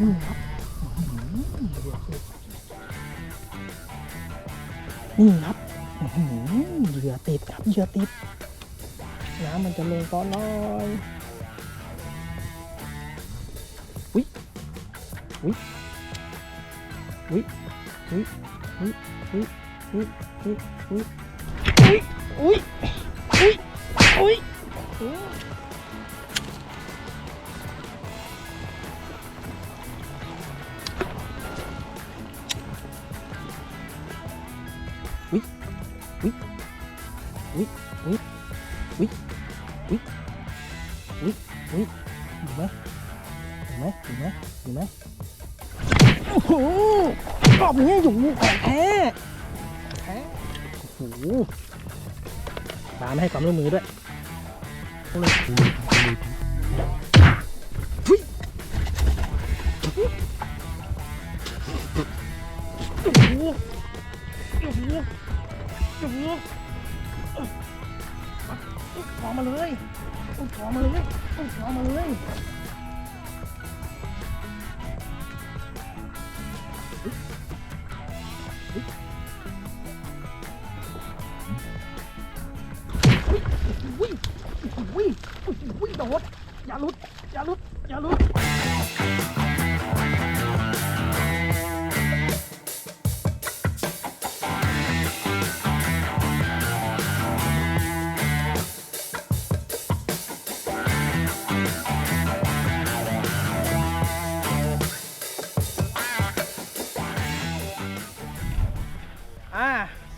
นี่ครับอื้อหือเดือดสุดนี่ครับอื้อหือเหยื่อติดครับเหยื่อติด น้ำมันจะลงก้อนน้อยอุ้ยอุ้ยอุ้ยอุ้ยอุ้ยอุ้ยอุ้ยอุ้ยอุ้ยอุ้ยอุ้ยอุ้ยอุ้ย ไหมถูกไหมถูกไหมโอ้โหรอบนี้อยู่ของแท้แท้โอ้โหตามให้ความร่วมมือด้วยโอ้ย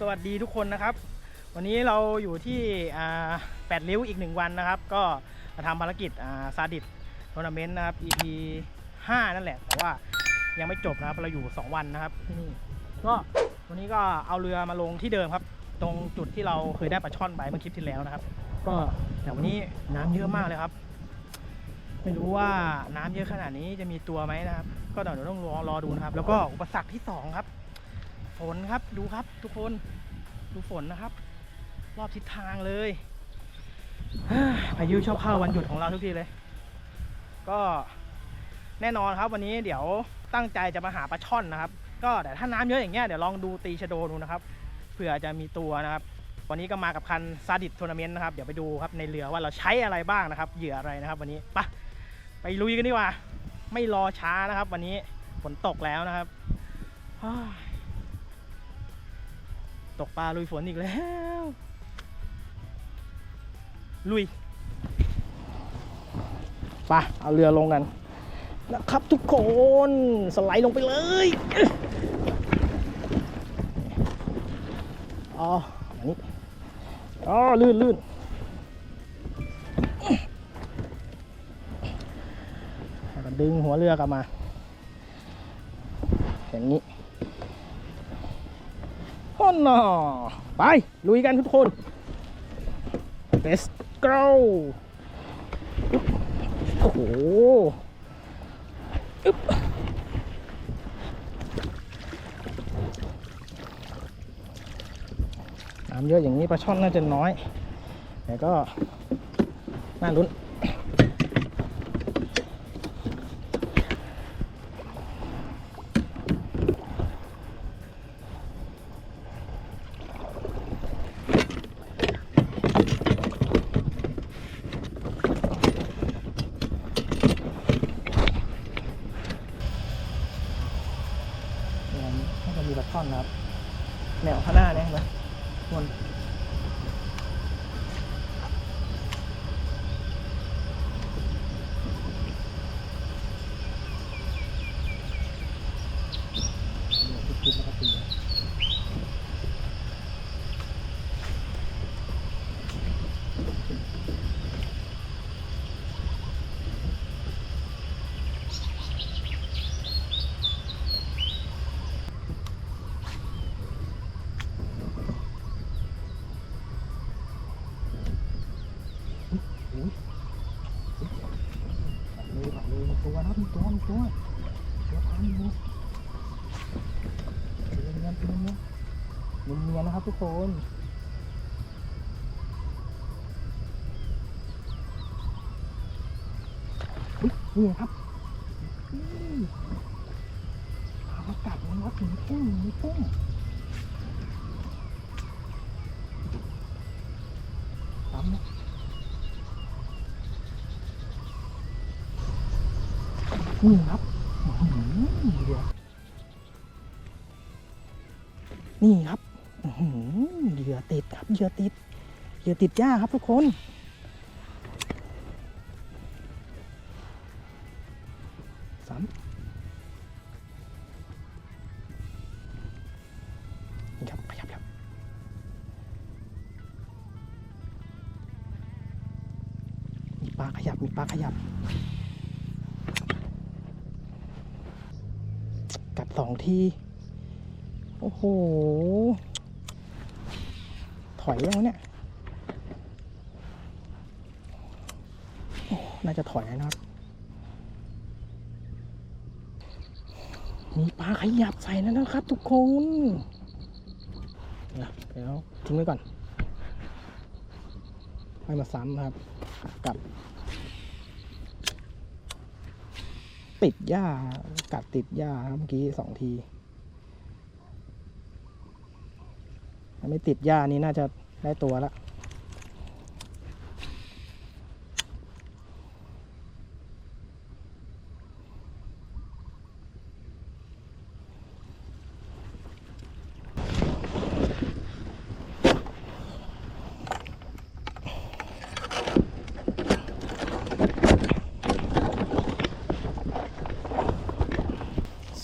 วัสดีทุกคนนะครับ วันนี้เราอยู่ที่แปดริ้วอีกหนึ่งวันนะครับ ก็มาทำภารกิจาซาดิสทัวร์นาเมนต์นะครับ EP 5 นั่นแหละ แต่ว่ายังไม่จบนะครับ เราอยู่ 2 วันนะครับที่นี่ก็วันนี้ก็เอาเรือมาลงที่เดิมครับ ตรงจุดที่เราเคยได้ปลาช่อนไปเมื่อคลิปที่แล้วนะครับ ก็แต่วันนี้น้ำเยอะมากเลยครับ ไม่รู้ว่าน้ำเยอะขนาดนี้จะมีตัวไหมนะครับ ก็เดี๋ยวต้องรอรอดูนะครับ แล้วก็อุปสรรคที่สองครับฝนครับดูครับทุกคน ดูฝนนะครับ รอบทิศทางเลยพายุชอบเข้าวันหยุดของเราทุกทีเลย ก็แน่นอนครับวันนี้เดี๋ยวตั้งใจจะมาหาปลาช่อนนะครับ ก็แต่ถ้าน้ำเยอะอย่างเงี้ยเดี๋ยวลองดูตีชะโดดูนะครับเผื่อจะมีตัวนะครับ วันนี้ก็มากับคันซาดิสทัวร์นาเมนต์นะครับ เดี๋ยวไปดูครับในเรือว่าเราใช้อะไรบ้างนะครับเหยื่ออะไรนะครับวันนี้ไปะไปลุยกันดีกว่า ไม่รอช้านะครับ วันนี้ฝนตกแล้วนะครับ ตกปลาลุยฝนอีกแล้ว ลุยไปเอาเรือลงกัน นะครับทุกคนสไลด์ลงไปเลยอ๋ออันนี้อ๋อลื่นลื่นแล้วก็ดึงหัวเรือ กลับมา อย่างนี้ โอ้นอไป ลุยกันทุกคน let's go โอ้โหอึ๊บน้ำเยอะอย่างนี้ปลาช่อนน่าจะน้อย แต่ก็น่าลุ้น คนนี่ครับเาอกาศมันวัดถึงพุ่งถึงพุ่งซ้ำนะนี่ครับนี่ครับ เหยื่อติดครับเหยื่อติดเหยื่อติดหญ้าครับทุกคนสามนี่ครับขยับครับมีปลาขยับ มีปลาขยับ กัดสองที โอ้โห อยยังวเนี่ย น่าจะถอยนะครับ มีปลาขยับใส่แล้วนะครับ ทุกคนนะเดี๋ยวทิ้งไว้ก่อนให้มาซ้ำนะครับ กับ ติดหญ้ากัดติดหญ้าครับเมื่อกี้สองทีถ้า ไม่ติดหญ้านี้น่าจะได้ตัวละ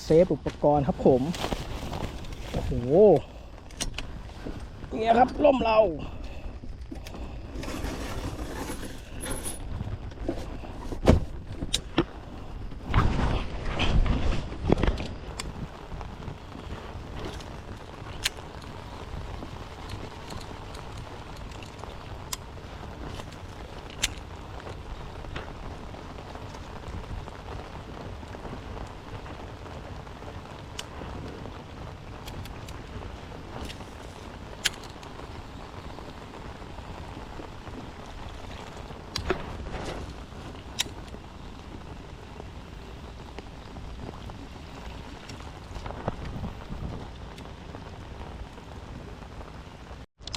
เซฟอุปกรณ์ครับผม โอ้โห นี่ยครับล่มเรา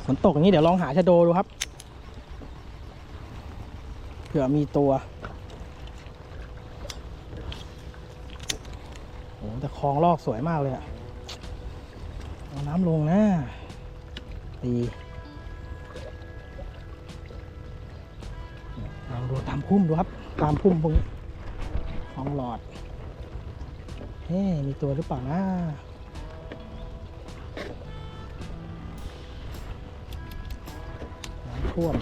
ฝนตกอย่างนี้เดี๋ยวลองหาชะโดดูครับ เผื่อมีตัวโอ้แต่คลองลอกสวยมากเลยอะเอาน้ำลงนะตีลองดูตามพุ่มดูครับ ตามพุ่มพวกนี้คลองหลอดเฮ้มีตัวหรือเปล่านะ ท่วม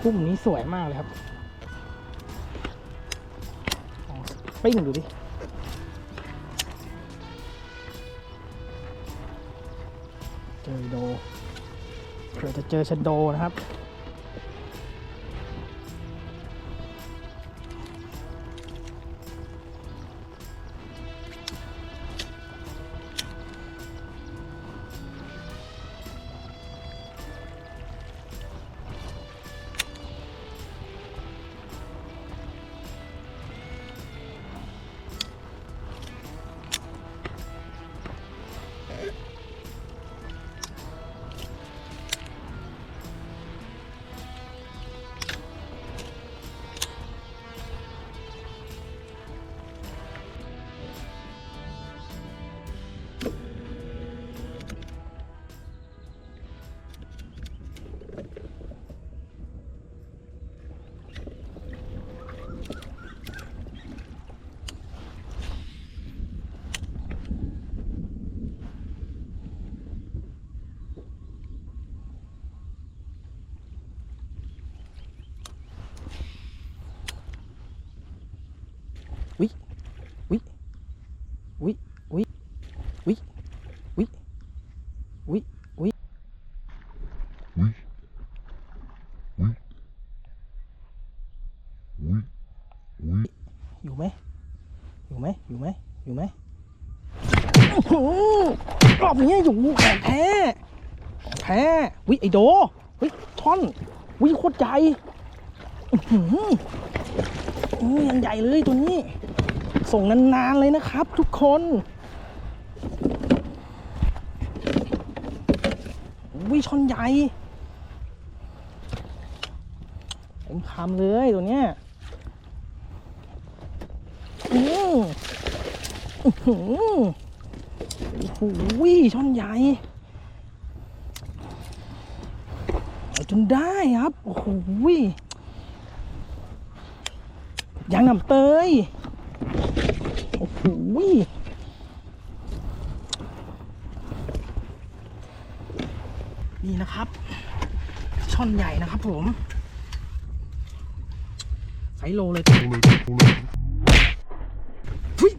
พุ่มนี้สวยมากเลยครับปิ้งดูดิเจอโดเผื่อจะเจอชะโดนะครับ วิวิวิวิวิวิ Oui. Oui. Oui. Oui. อยู่ไหมอยู่ไหมอยู่ไหมอยู่ไหมอื้อหือรอบนี้อยู่ของแท้ของแท้วิไอโดวิท่อนวิโคตรใหญ่อื้อหืออื้อยังใหญ่เลยตัวนี้ ส่งนานๆเลยนะครับ ทุกคนวิชอนใหญ่เต็มคำเลยตัวเนี้ยอืออื้อหือโอ้โหช่อนใหญ่จนได้ครับ โอ้โหยางหนำเตย โอ้โหนี่นะครับ ช่อนใหญ่นะครับผมไซโลเลยหุ้ย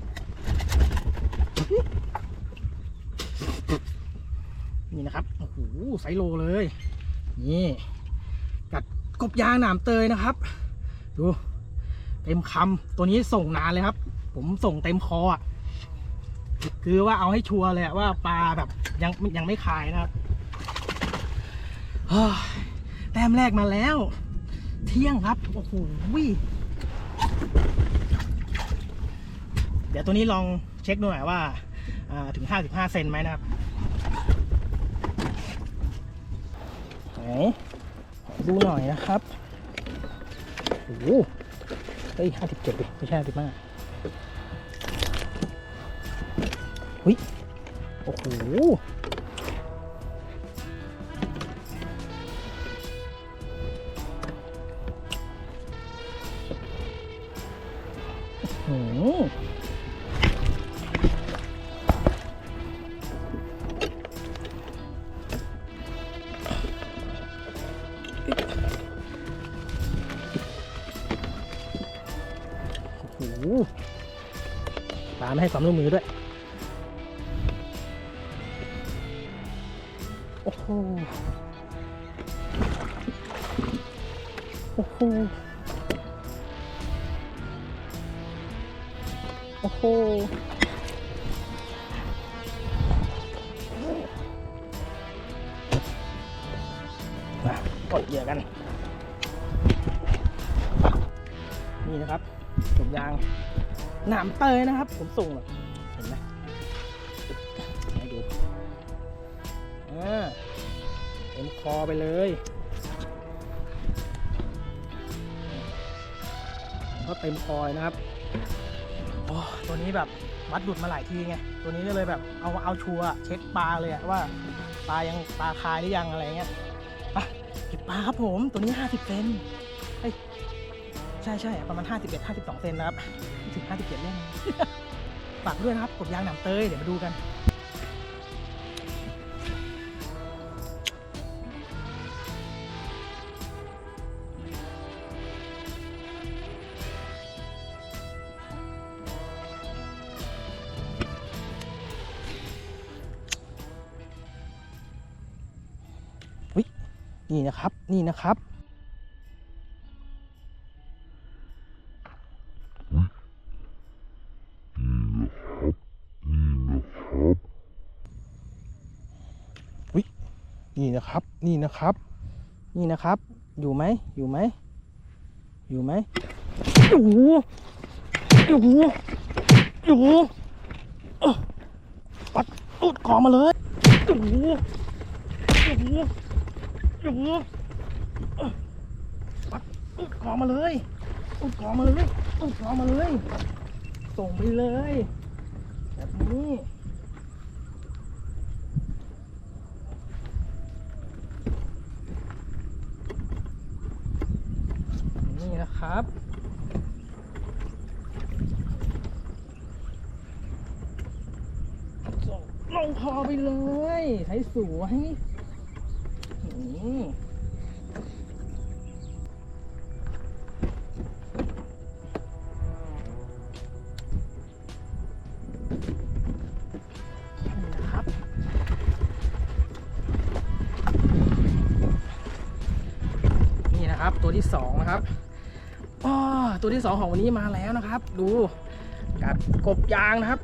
นี่นะครับ โอ้โหไซโลเลย นี่ กัดกบยางหนามเตยนะครับ ดู เต็มคำตัวนี้ส่งนานเลยครับ ผมส่งเต็มคออะคือว่าเอาให้ชัวร์เลยว่าปลาแบบยังยังไม่คายนะครับแต้มแรกมาแล้ว เที่ยงครับโอ้โหวิเดี๋ยวตัวนี้ลองเช็คดูหน่อยว่าอ่าถึง 55 เซนไหมนะครับไหนดูหน่อยนะครับโอ้ เฮ้ยห้าสิบเจ็ดดิไม่ใช่ห้าสิบห้าหุ้ยโอ้โห ปลาไม่ให้ความร่วมมือด้วย โอ้โห โอ้โห โอ้โห มากดเหยื่อกัน นี่นะครับผมยาง หนามเตยนะครับ ผมส่งแบบเห็นไหมให้ดูอ่าเต็มคอไปเลยก็เต็มคอเลยนะครับโอ้ตัวนี้แบบวัดดุดมาหลายทีไง ตัวนี้ก็เลยแบบเอาเอาชัวเช็คปลาเลยว่าปลายังปลาคายหรือยังอะไรเงี้ยไปเก็บปลาครับผมตัวนี้ 50เซนเฮ้ยใช่ใช่ประมาณ 51 52 เซนนะครับ 57เล่นฝากด้วยนะครับกดยางหนามเตย เดี๋ยวมาดูกัน นี่นะครับ นี่นะครับ นี่นะครับ นี่นะครับ อยู่ไหมอยู่ไหมอยู่ไหมอยู่อยู่อยู่ปัดอุดกอมาเลยอยู่อยู่อยู่ปัดอุดกอมาเลยอุดกอมาเลยอุดกอมาเลย ส่งไปเลย แบบนี้ นะครับ ส่งลงคอไปเลย ใช้สวย ตัวที่สองของวันนี้มาแล้วนะครับ ดูกัดกบยางนะครับ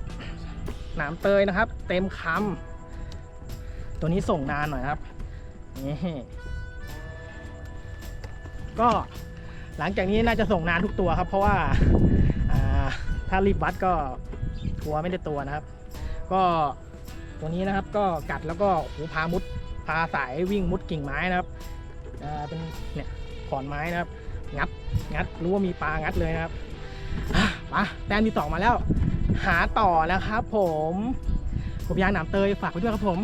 หนามเตยนะครับ เต็มคำตัวนี้ส่งนานหน่อยครับนี่ก็หลังจากนี้น่าจะส่งนานทุกตัวครับ เพราะว่าาถ้ารีบวัดก็กลัวไม่ได้ตัวนะครับ ก็ตัวนี้นะครับก็กัดแล้วก็โอ้พามุดพาสายวิ่งมุดกิ่งไม้นะครับเป็นเนี่ยขอนไม้นะครับ งัด งัด รู้ว่ามีปลางัดเลยนะครับปะมาแต้มที่สองมาแล้ว หาต่อแล้วครับผมผมยางหนามเตยฝากไว้ด้วยครับผม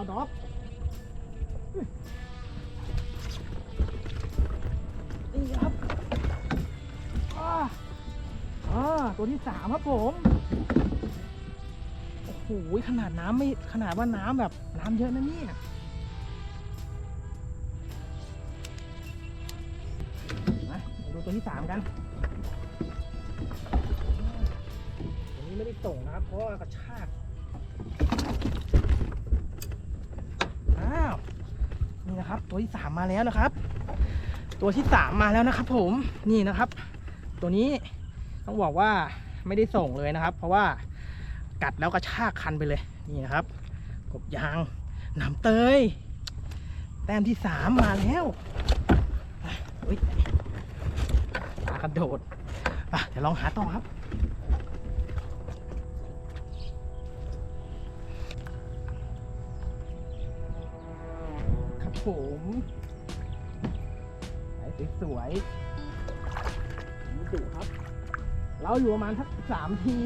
อาดอกนี่ครับอ่าอ่าตัวที่สามครับผมโอ้โหขนาดน้ำไม่ขนาดว่าน้ำแบบน้ำเยอะนะเนี่ยมาดูตัวที่สามกันตัวนี้ไม่ได้ส่งนะครับเพราะว่ากระชาก อ้าว นี่นะครับ ตัวที่สามมาแล้วนะครับ ตัวที่สามมาแล้วนะครับ ผมนี่นะครับ ตัวนี้ต้องบอกว่าไม่ได้ส่งเลยนะครับ เพราะว่ากัดแล้วก็ชากคันไปเลยนี่นะครับ กบยางหนำเตย แต้มที่สามมาแล้วเฮ้ยปลากระโดดอะเดี๋ยวลองหาต่อครับ ผมสายสวยๆนี่ดุครับ เราอยู่ประมาณสักสามที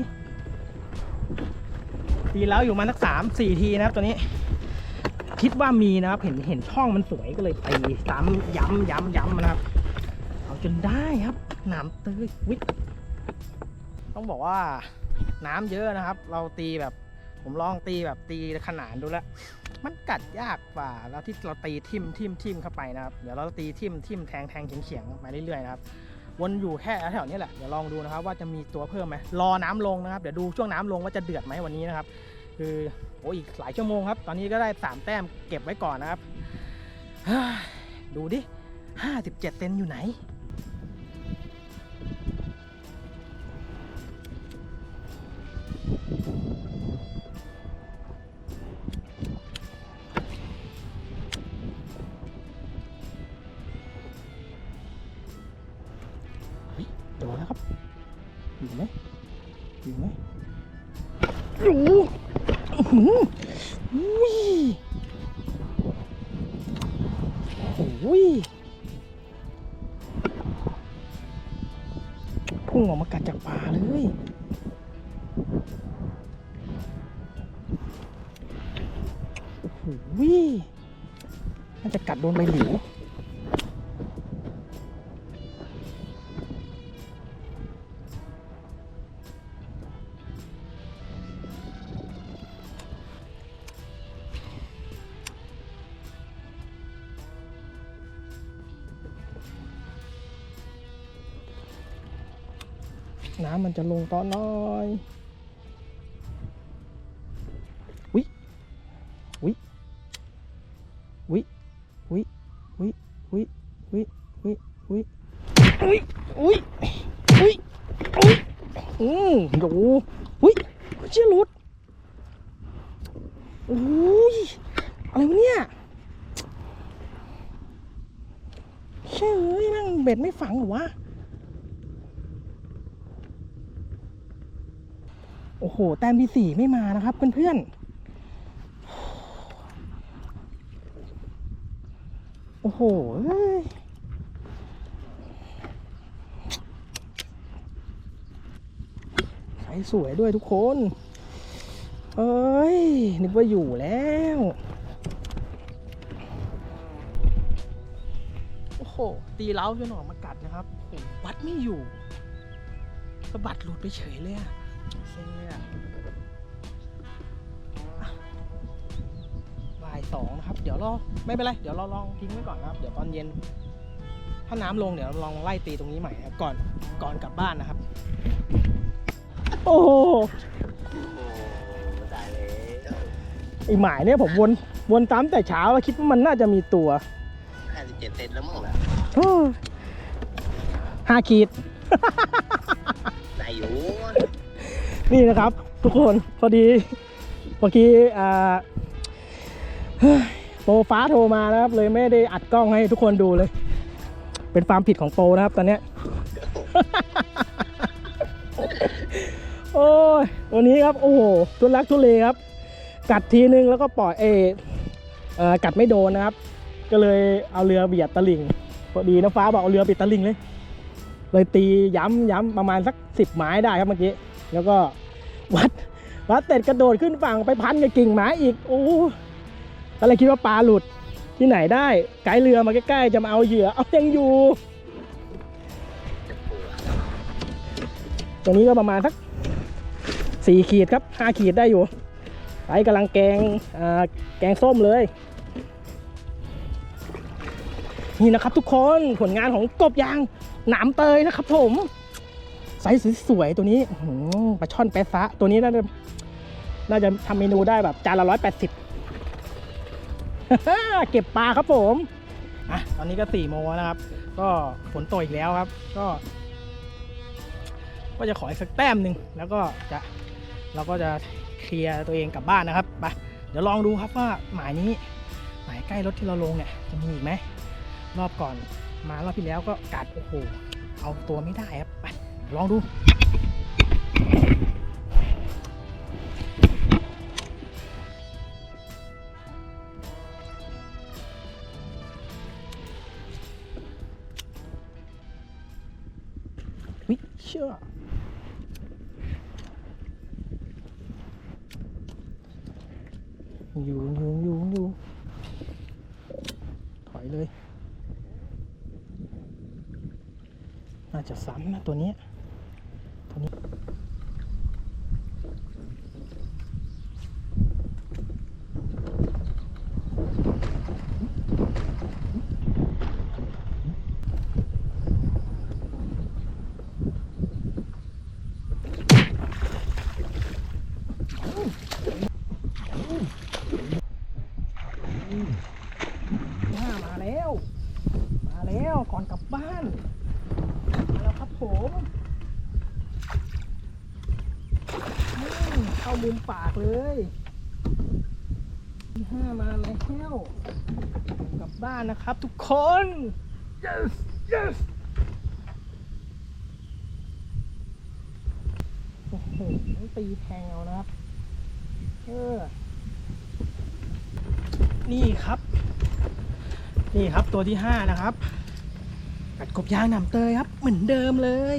ทีแล้วอยู่ประมาณสักสามสี่ทีนะครับตัวนี้ คิดว่ามีนะครับ เห็นเห็นช่องมันสวยก็เลยตีซ้ำย้ำย้ำย้ำนะครับ เอาจนได้ครับนามเตยวิต้องบอกว่าน้ำเยอะนะครับ เราตีแบบ ผมลองตีแบบตีขนานดูแล้ว มันกัดยากกว่าแล้วที่เราตีทิมทิมทิมเข้าไปนะครับ เดี๋ยวเราตีทิมทิมแทงแทงเฉียงเฉียงไปเรื่อยๆนะครับ วนอยู่แค่แถวนี้แหละ เดี๋ยวลองดูนะครับ ว่าจะมีตัวเพิ่มไหมรอน้ำลงนะครับ เดี๋ยวดูช่วงน้ำลงว่าจะเดือดไหมวันนี้นะครับ คือโอ้อีกหลายชั่วโมงครับ ตอนนี้ก็ได้ 3 แต้มเก็บไว้ก่อนนะครับเฮ้ยดูดิ 57เซนอยู่ไหน โดนแล้วครับ อยู่ไหมอยู่ไหมอยู่อื้อหืออุ้ยโอ้ยพุ่งออกมากัดจากป่าเลยโอ้โหน่าจะกัดโดนใบหลิว จะลงตอนน้อย โห แต้มที่สี่ไม่มานะครับเพื่อนๆ โอ้โหใช้สวยด้วยทุกคน เอ้ย นึกว่าอยู่แล้วโอ้โหตีเล้าจนออกมากัดนะครับวัดไม่อยู่สะบัดหลุดไปเฉยเลยอะ เซ็งเลยอะอะบ่ายสองนะครับ เดี๋ยวรอไม่เป็นไร เดี๋ยวเราลองทิ้งไว้ก่อนนะครับ เดี๋ยวตอนเย็น ถ้าน้ำลงเดี๋ยวเราลองไล่ตีตรงนี้ใหม่นะครับก่อนก่อนกลับบ้านนะครับ โอ้โหตายแล้วไอหมายเนี่ยผมวนวนตามแต่เช้าแล้วคิดว่ามันน่าจะมีตัวห้าสิบเจ็ดเซนแล้วมั้งล่ะโอ้ยห้าขีดได้อยู่ นี่นะครับ ทุกคนพอดีเมื่อกี้อ่าโปรฟ้าโทรมานะครับ เลยไม่ได้อัดกล้องให้ทุกคนดูเลย เป็นความผิดของโปรนะครับตอนเนี้ยโอ้ยวันนี้ครับโอ้โหทุลักทุเลครับ กัดทีนึงแล้วก็ปล่อยเอเออกัดไม่โดนนะครับ ก็เลยเอาเรือเบียดตะลิ่งพอดีนะฟ้าบอกเอาเรือปิดตะลิ่งเลย เลยตีย้ำย้ำประมาณสักสิบไม้ได้ครับเมื่อกี้ แล้วก็วัดวัดเสร็จกระโดดขึ้นฝั่งไปพันกับกิ่งไม้อีกโอ้ก็เลยคิดว่าปลาหลุดที่ไหนได้ไกด์เรือมาใกล้ๆจะมาเอาเหยื่อเอายังอยู่ ตรงนี้ก็ประมาณสักสี่ขีดครับห้าขีดได้อยู่ไปกำลังแกงอ่าแกงส้มเลย นี่นะครับทุกคนผลงานของกบยางหนามเตยนะครับผม ไซส์สวยๆตัวนี้ปลาช่อนแปซะตัวนี้น่าจะน่าจะทำเมนูได้แบบจานละร้อยแปดสิบเก็บปลาครับผมอะตอนนี้ก็สี่โมงนะครับ ก็ฝนตกอีกแล้วครับ ก็ ก็จะขออีกสักแต้มหนึ่งแล้วก็จะเราก็จะเคลียร์ตัวเองกลับบ้านนะครับไปเดี๋ยวลองดูครับว่าหมายนี้ หมายใกล้รถที่เราลงเนี่ยจะมีอีกไหมรอบก่อนมารอบที่แล้วก็กัดโอ้โหเอาตัวไม่ได้ครับ ลองดู วิเชื่ออยู่อยู่อยู่อยู่ถอยเลย น่าจะซ้ำนะตัวนี้ยตัวนี้ มามาแล้ว มาแล้วก่อนกลับบ้าน มาแล้วครับผมอืมเข้ามุมปากเลยที่ห้ามาแล้วกลับบ้า นนะครับทุกคน yes yes โอ้โหตีแทงเอานะครับ เออ นี่ครับ นี่ครับตัวที่ห้านะครับกัดกบยางหนำเตยครับ เหมือนเดิมเลย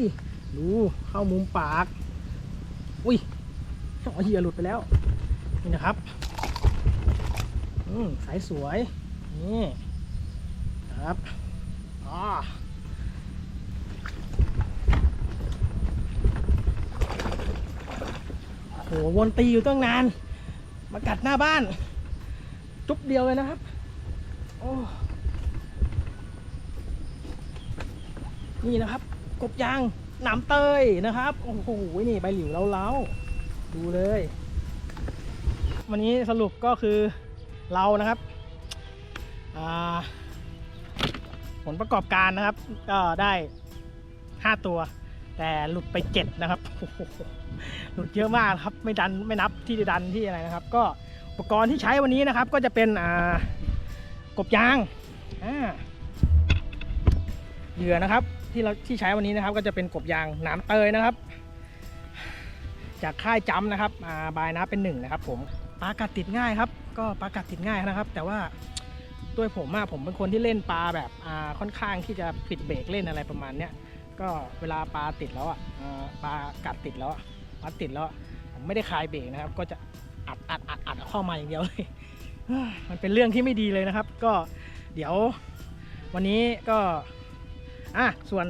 ดูเข้ามุมปาก อุ้ยช่อเฮียหลุดไปแล้ว นี่นะครับ อืมสายสวย นี่ ครับอ่าโหวนตีอยู่ตั้งนาน มากัดหน้าบ้าน จุ๊บเดียวเลยนะครับ โอ้ นี่นะครับ กบยางหนามเตยนะครับ โอ้โห นี่ใบหลิวเล้าๆ ดูเลย วันนี้สรุปก็คือเรานะครับ อ่า ผลประกอบการนะครับ ก็ได้ 5 ตัว แต่หลุดไป 7 นะครับหลุดเยอะมากครับ ไม่ดันไม่นับที่ดันที่อะไรนะครับ ก็อุปกรณ์ที่ใช้วันนี้นะครับ ก็จะเป็นกบยางเหยื่อนะครับ ที่เราที่ใช้วันนี้นะครับ ก็จะเป็นกบยางหนามเตยนะครับ จากค่ายจ้ำนะครับบายนะเป็นหนึ่งนะครับ ผมปลากัดติดง่ายครับ ก็ปลากัดติดง่ายนะครับ แต่ว่า ด้วยผมอะผมเป็นคนที่เล่นปลาแบบอ่าค่อนข้างที่จะปิดเบรกเล่นอะไรประมาณเนี้ยก็เวลาปลาติดแล้วอะอ่าปลากัดติดแล้วอะวัดติดแล้วผมไม่ได้คลายเบรกนะครับ ก็จะอัดอัดอัดอัดเข้ามาอย่างเดียวเลย มันเป็นเรื่องที่ไม่ดีเลยนะครับ ก็เดี๋ยววันนี้ก็อะส่วน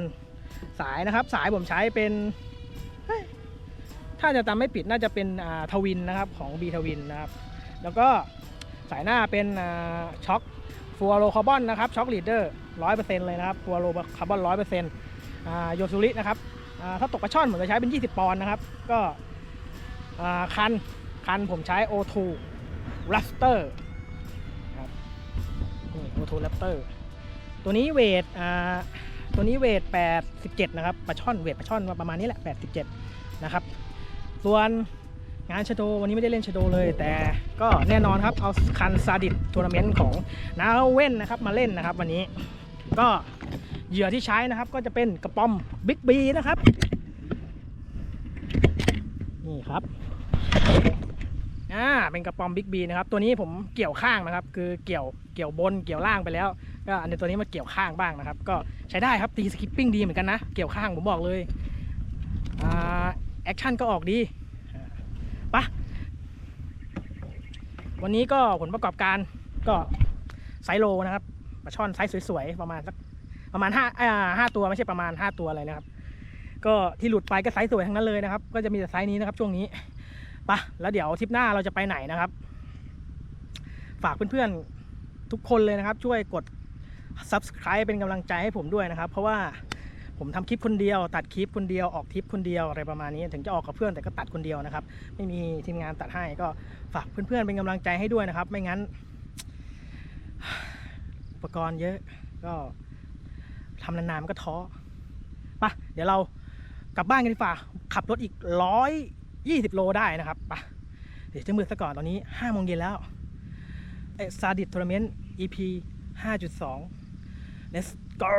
สายนะครับ สายผมใช้เป็นเฮ้ยถ้าจะจำไม่ผิดน่าจะเป็นอ่าทวินนะครับของ B ทวินนะครับ แล้วก็สายหน้าเป็นอ่าช็อค ฟัวโรคาร์บอนนะครับช็อคลีดเดอร์ร้อยเปอร์เซ็นต์เลยนะครับฟัวโรคาร์บอนร้อยเปอร์เซ็นต์โยซูรินะครับถ้าตกปลาช่อนผมจะใช้เป็น 20 ปอนด์นะครับ ก็คัน คันผมใช้ O2 Raptor ครับนี่ O2 Raptor ตัวนี้เวทตัวนี้เวท 87 นะครับปลาช่อนเวทปลาช่อนประมาณนี้แหละ 87 นะครับ ส่วน งานชโดวันนี้ไม่ได้เล่นชโดเลย แต่ก็แน่นอนครับเอาคันซาดิสทัวร์นาเมนต์ของนาเว่นนะครับมาเล่นนะครับวันนี้ก็เหยื่อที่ใช้นะครับก็จะเป็นกระป๋อมบิ๊กบีนะครับนี่ครับอ่าเป็นกระป๋อมบิ๊กบีนะครับตัวนี้ผมเกี่ยวข้างนะครับ คือเกี่ยวเกี่ยวบนเกี่ยวล่างไปแล้วก็อันนี้ตัวนี้มาเกี่ยวข้างบ้างนะครับ ก็ใช้ได้ครับตีสกิปปิ้งดีเหมือนกันนะ เกี่ยวข้างผมบอกเลยอ่าแอคชั่นก็ออกดี ปะวันนี้ก็ผลประกอบการก็ไซโลนะครับปลาช่อนไซส์สวยๆประมาณสักประมาณห้าอ่าห้าตัวไม่ใช่ประมาณห้าตัวอะไรนะครับ ก็ที่หลุดไปก็ไซส์สวยทั้งนั้นเลยนะครับ ก็จะมีแต่ไซส์นี้นะครับช่วงนี้ไปะแล้วเดี๋ยวทริปหน้าเราจะไปไหนนะครับ ฝากเพื่อนๆทุกคนเลยนะครับ ช่วยกด subscribe เป็นกำลังใจให้ผมด้วยนะครับ เพราะว่า ผมทำคลิปคนเดียว ตัดคลิปคนเดียวออกทริปคนเดียวอะไรประมาณนี้ ถึงจะออกกับเพื่อนแต่ก็ตัดคนเดียวนะครับ ไม่มีทีมงานตัดให้ก็ฝากเพื่อนๆเป็นกำลังใจให้ด้วยนะครับ ไม่งั้น อุปกรณ์เยอะก็ทำนานๆมันก็ท้อไปะเดี๋ยวเรากลับบ้านกันดีกว่าขับรถอีกร้อยยี่สิบโลได้นะครับไปะเดี๋ยวจะมืดซะก่อนตอนนี้ห้าโมงเย็นแล้วซาดิสทัวร์เมนต์ EP 5.2 let's go